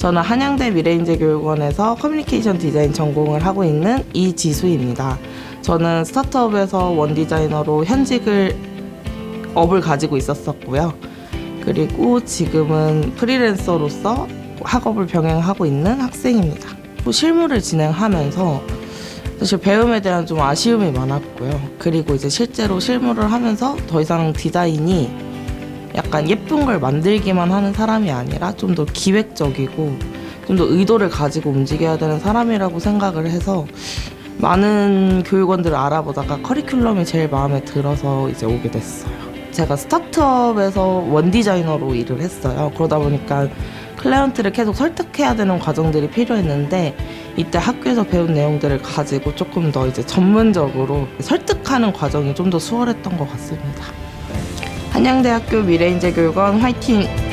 저는 한양대 미래인재교육원에서 커뮤니케이션 디자인 전공을 하고 있는 이지수입니다. 저는 스타트업에서 원 디자이너로 현직을 업을 가지고 있었었고요. 그리고 지금은 프리랜서로서 학업을 병행하고 있는 학생입니다. 또 실무를 진행하면서 사실 배움에 대한 좀 아쉬움이 많았고요. 그리고 이제 실제로 실무를 하면서 더 이상 디자인이 약간 예쁜 걸 만들기만 하는 사람이 아니라 좀 더 기획적이고 좀 더 의도를 가지고 움직여야 되는 사람이라고 생각을 해서 많은 교육원들을 알아보다가 커리큘럼이 제일 마음에 들어서 이제 오게 됐어요. 제가 스타트업에서 원 디자이너로 일을 했어요. 그러다 보니까 클라이언트를 계속 설득해야 되는 과정들이 필요했는데 이때 학교에서 배운 내용들을 가지고 조금 더 이제 전문적으로 설득하는 과정이 좀 더 수월했던 것 같습니다. 한양대학교 미래인재교육원 화이팅!